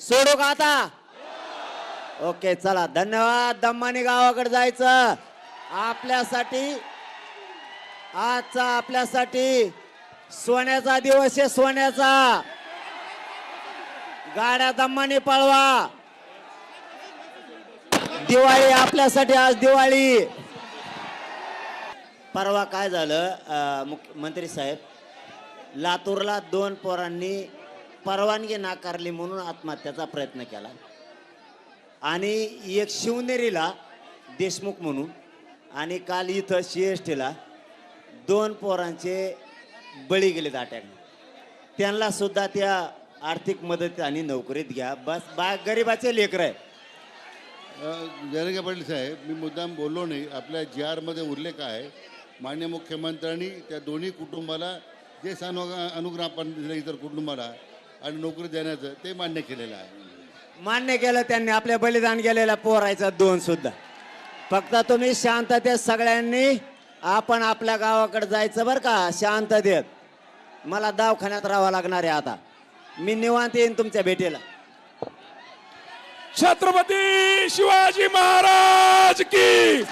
सोडू का आता? ओके चला. धन्यवाद. दम्मानी गावाकडे जायचं. आपल्यासाठी आजचा आपल्यासाठी सोन्याचा दिवस आहे सोन्याचा. गाड्या दम्मानी पळवा. दिवाळी आपल्यासाठी आज दिवाळी. परवा काय झालं अं, मुख्यमंत्री साहेब लातूरला दोन पोरांनी परवानगी नाकारली म्हणून आत्महत्याचा प्रयत्न केला. आणि एक शिवनेरीला देशमुख म्हणून आणि काल इथं सी एस टीला दोन पोरांचे बळी गेलेत अटॅकने त्यांना सुद्धा त्या आर्थिक मदत आणि नोकरीत घ्या. बस बा गरिबाचे लेकर आहे जयरंगे पाटील साहेब मी मुद्दाम बोललो नाही. आपल्या जी आरमध्ये उल्लेख आहे. मान्य मुख्यमंत्र्यांनी त्या दोन्ही कुटुंबाला जे सानु अनुग्रह आपण दिलं इतर कुटुंबाला आणि नोकरी देण्याचं ते मान्य केलेलं आहे. मान्य केलं त्यांनी आपल्या बलिदान गेलेल्या पोरायचं दोन सुद्धा. फक्त तुम्ही शांततेत सगळ्यांनी आपण आपल्या गावाकडे जायचं बरं का शांततेत मला दवाखान्यात राहावं लागणार आहे आता. मी निवांत येईन तुमच्या भेटीला. छत्रपती शिवाजी महाराज की!